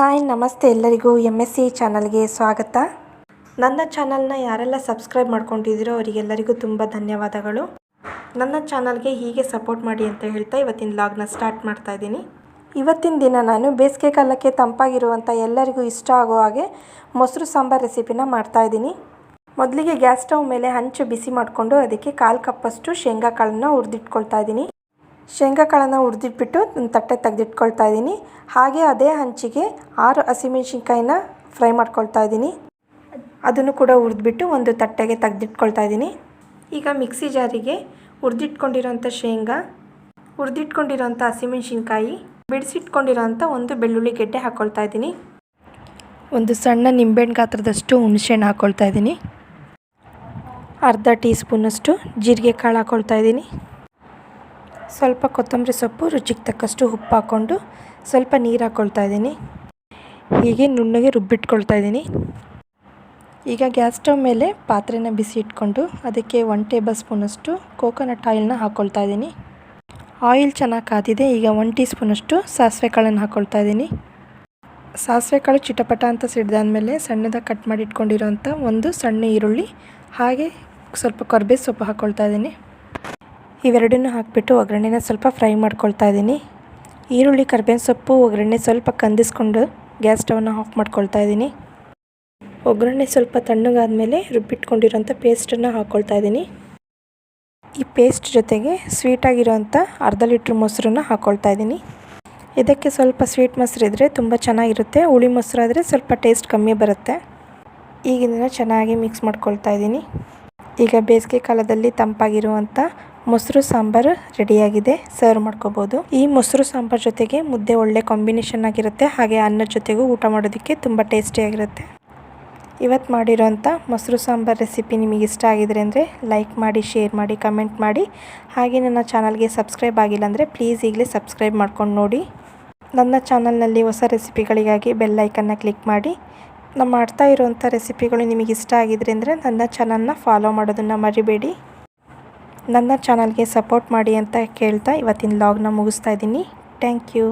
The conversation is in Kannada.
ಹಾಯ್, ನಮಸ್ತೆ ಎಲ್ಲರಿಗೂ ಎಂ ಎಸ್ ಸಿ ಚಾನಲ್ಗೆ ಸ್ವಾಗತ. ನನ್ನ ಚಾನಲ್ನ ಯಾರೆಲ್ಲ ಸಬ್ಸ್ಕ್ರೈಬ್ ಮಾಡ್ಕೊಂಡಿದ್ದೀರೋ ಅವರಿಗೆಲ್ಲರಿಗೂ ತುಂಬ ಧನ್ಯವಾದಗಳು. ನನ್ನ ಚಾನಲ್ಗೆ ಹೀಗೆ ಸಪೋರ್ಟ್ ಮಾಡಿ ಅಂತ ಹೇಳ್ತಾ ಇವತ್ತಿನ ಲಾಗ್ನ ಸ್ಟಾರ್ಟ್ ಮಾಡ್ತಾ ಇದ್ದೀನಿ. ಇವತ್ತಿನ ದಿನ ನಾನು ಬೇಸಿಗೆ ಕಾಲಕ್ಕೆ ತಂಪಾಗಿರುವಂಥ ಎಲ್ಲರಿಗೂ ಇಷ್ಟ ಆಗೋ ಹಾಗೆ ಮೊಸರು ಸಾಂಬಾರ್ ರೆಸಿಪಿನ ಮಾಡ್ತಾ ಇದ್ದೀನಿ. ಮೊದಲಿಗೆ ಗ್ಯಾಸ್ ಸ್ಟವ್ ಮೇಲೆ ಹಂಚು ಬಿಸಿ ಮಾಡಿಕೊಂಡು ಅದಕ್ಕೆ ಕಾಲು ಕಪ್ಪಷ್ಟು ಶೇಂಗಾ ಕಾಳನ್ನ ಹುರಿದಿಟ್ಕೊಳ್ತಾ ಇದ್ದೀನಿ. ಶೇಂಗಾ ಕಾಳನ್ನು ಹುರಿದಿಟ್ಬಿಟ್ಟು ಒಂದು ತಟ್ಟೆ ತೆಗೆದಿಟ್ಕೊಳ್ತಾ ಇದ್ದೀನಿ. ಹಾಗೆ ಅದೇ ಹಂಚಿಗೆ ಆರು ಹಸಿಮೆಣ್ಸಿನ್ಕಾಯಿನ ಫ್ರೈ ಮಾಡ್ಕೊಳ್ತಾ ಇದ್ದೀನಿ. ಅದನ್ನು ಕೂಡ ಹುರಿದ್ಬಿಟ್ಟು ಒಂದು ತಟ್ಟೆಗೆ ತೆಗೆದಿಟ್ಕೊಳ್ತಾ ಇದ್ದೀನಿ. ಈಗ ಮಿಕ್ಸಿ ಜಾರಿಗೆ ಹುರಿದಿಟ್ಕೊಂಡಿರೋಂಥ ಶೇಂಗಾ, ಹುರಿದಿಟ್ಕೊಂಡಿರೋಂಥ ಹಸಿಮೆಣ್ಸಿನ್ಕಾಯಿ, ಬಿಡಿಸಿಟ್ಕೊಂಡಿರೋಂಥ ಒಂದು ಬೆಳ್ಳುಳ್ಳಿ ಗೆಡ್ಡೆ ಹಾಕ್ಕೊಳ್ತಾ ಇದ್ದೀನಿ. ಒಂದು ಸಣ್ಣ ನಿಂಬೆಹಣ್ಣು ಗಾತ್ರದಷ್ಟು ಹುಣಸೆಹಣ್ಣು ಹಾಕ್ಕೊಳ್ತಾ ಇದ್ದೀನಿ. ಅರ್ಧ ಟೀ ಸ್ಪೂನಷ್ಟು ಜೀರಿಗೆ ಕಾಳು ಹಾಕ್ಕೊಳ್ತಾ ಇದ್ದೀನಿ. ಸ್ವಲ್ಪ ಕೊತ್ತಂಬರಿ ಸೊಪ್ಪು, ರುಚಿಗೆ ತಕ್ಕಷ್ಟು ಉಪ್ಪು ಹಾಕ್ಕೊಂಡು ಸ್ವಲ್ಪ ನೀರು ಹಾಕ್ಕೊಳ್ತಾ ಇದ್ದೀನಿ. ಹೀಗೆ ನುಣ್ಣಗೆ ರುಬ್ಬಿಟ್ಕೊಳ್ತಾ ಇದ್ದೀನಿ. ಈಗ ಗ್ಯಾಸ್ ಸ್ಟವ್ ಮೇಲೆ ಪಾತ್ರೆನ ಬಿಸಿ ಇಟ್ಕೊಂಡು ಅದಕ್ಕೆ ಒನ್ ಟೇಬಲ್ ಸ್ಪೂನಷ್ಟು ಕೋಕೋನಟ್ ಆಯಿಲ್ನ ಹಾಕ್ಕೊಳ್ತಾ ಇದ್ದೀನಿ. ಆಯಿಲ್ ಚೆನ್ನಾಗಿ ಕಾದಿದೆ, ಈಗ ಒನ್ ಟೀ ಸ್ಪೂನಷ್ಟು ಸಾಸಿವೆ ಕಾಳನ್ನು ಹಾಕ್ಕೊಳ್ತಾ ಇದ್ದೀನಿ. ಸಾಸಿವೆ ಕಾಳು ಚಿಟಪಟ ಅಂತ ಸಿಡ್ದಾದ್ಮೇಲೆ ಸಣ್ಣದಾಗಿ ಕಟ್ ಮಾಡಿ ಇಟ್ಕೊಂಡಿರೋಂಥ ಒಂದು ಸಣ್ಣ ಈರುಳ್ಳಿ, ಹಾಗೆ ಸ್ವಲ್ಪ ಕರ್ಬೇ ಸೊಪ್ಪು ಹಾಕ್ಕೊಳ್ತಾ ಇದ್ದೀನಿ. ಇವೆರಡನ್ನೂ ಹಾಕಿಬಿಟ್ಟು ಒಗ್ಗರಣೆನ ಸ್ವಲ್ಪ ಫ್ರೈ ಮಾಡ್ಕೊಳ್ತಾ ಇದ್ದೀನಿ. ಈರುಳ್ಳಿ, ಕರ್ಬೇವಿನ ಸೊಪ್ಪು, ಒಗ್ಗರಣೆ ಸ್ವಲ್ಪ ಕಂದಿಸ್ಕೊಂಡು ಗ್ಯಾಸ್ ಸ್ಟವ್ನ ಆಫ್ ಮಾಡ್ಕೊಳ್ತಾ ಇದ್ದೀನಿ. ಒಗ್ಗರಣೆ ಸ್ವಲ್ಪ ತಣ್ಣಗಾದ್ಮೇಲೆ ರುಬ್ಬಿಟ್ಕೊಂಡಿರೋಂಥ ಪೇಸ್ಟನ್ನು ಹಾಕ್ಕೊಳ್ತಾ ಇದ್ದೀನಿ. ಈ ಪೇಸ್ಟ್ ಜೊತೆಗೆ ಸ್ವೀಟಾಗಿರೋಂಥ ಅರ್ಧ ಲೀಟ್ರ್ ಮೊಸರನ್ನ ಹಾಕ್ಕೊಳ್ತಾ ಇದ್ದೀನಿ. ಇದಕ್ಕೆ ಸ್ವಲ್ಪ ಸ್ವೀಟ್ ಮೊಸರು ಇದ್ದರೆ ತುಂಬ ಚೆನ್ನಾಗಿರುತ್ತೆ. ಹುಳಿ ಮೊಸರು ಆದರೆ ಸ್ವಲ್ಪ ಟೇಸ್ಟ್ ಕಮ್ಮಿ ಬರುತ್ತೆ. ಈಗ ಇದನ್ನು ಚೆನ್ನಾಗಿ ಮಿಕ್ಸ್ ಮಾಡ್ಕೊಳ್ತಾ ಇದ್ದೀನಿ. ಈಗ ಬೇಸಿಗೆ ಕಾಲದಲ್ಲಿ ತಂಪಾಗಿರುವಂಥ ಮೊಸರು ಸಾಂಬಾರು ರೆಡಿಯಾಗಿದೆ. ಸರ್ವ್ ಮಾಡ್ಕೋಬಹುದು ಈ ಮೊಸರು ಸಾಂಬಾರ್ ಜೊತೆಗೆ ಮುದ್ದೆ ಒಳ್ಳೆ ಕಾಂಬಿನೇಷನ್ ಆಗಿರುತ್ತೆ. ಹಾಗೆ ಅನ್ನದ ಜೊತೆಗೂ ಊಟ ಮಾಡೋದಕ್ಕೆ ತುಂಬ ಟೇಸ್ಟಿಯಾಗಿರುತ್ತೆ ಇವತ್ತು ಮಾಡಿರೋಂಥ ಮೊಸರು ಸಾಂಬಾರ್ ರೆಸಿಪಿ ನಿಮಗೆ ಇಷ್ಟ ಆಗಿದ್ರೆ ಅಂದರೆ ಲೈಕ್ ಮಾಡಿ ಶೇರ್ ಮಾಡಿ ಕಮೆಂಟ್ ಮಾಡಿ. ಹಾಗೆ ನನ್ನ ಚಾನಲ್ಗೆ ಸಬ್ಸ್ಕ್ರೈಬ್ ಆಗಿಲ್ಲ ಅಂದರೆ ಪ್ಲೀಸ್ ಈಗಲೇ ಸಬ್ಸ್ಕ್ರೈಬ್ ಮಾಡ್ಕೊಂಡು ನೋಡಿ. ನನ್ನ ಚಾನಲ್ನಲ್ಲಿ ಹೊಸ ರೆಸಿಪಿಗಳಿಗಾಗಿ ಬೆಲ್ ಐಕನ್ನ ಕ್ಲಿಕ್ ಮಾಡಿ. ನಾನು ಮಾಡ್ತಾ ಇರೋವಂಥ ರೆಸಿಪಿಗಳು ನಿಮಗೆ ಇಷ್ಟ ಆಗಿದ್ರೆ ಅಂದರೆ ನನ್ನ ಚಾನಲ್ನ ಫಾಲೋ ಮಾಡೋದನ್ನು ಮರಿಬೇಡಿ. ನನ್ನ ಚಾನಲ್ಗೆ ಸಪೋರ್ಟ್ ಮಾಡಿ ಅಂತ ಕೇಳ್ತಾ ಇವತ್ತಿನ ಲಾಗ್ನ ಮುಗಿಸ್ತಾ ಇದ್ದೀನಿ. Thank you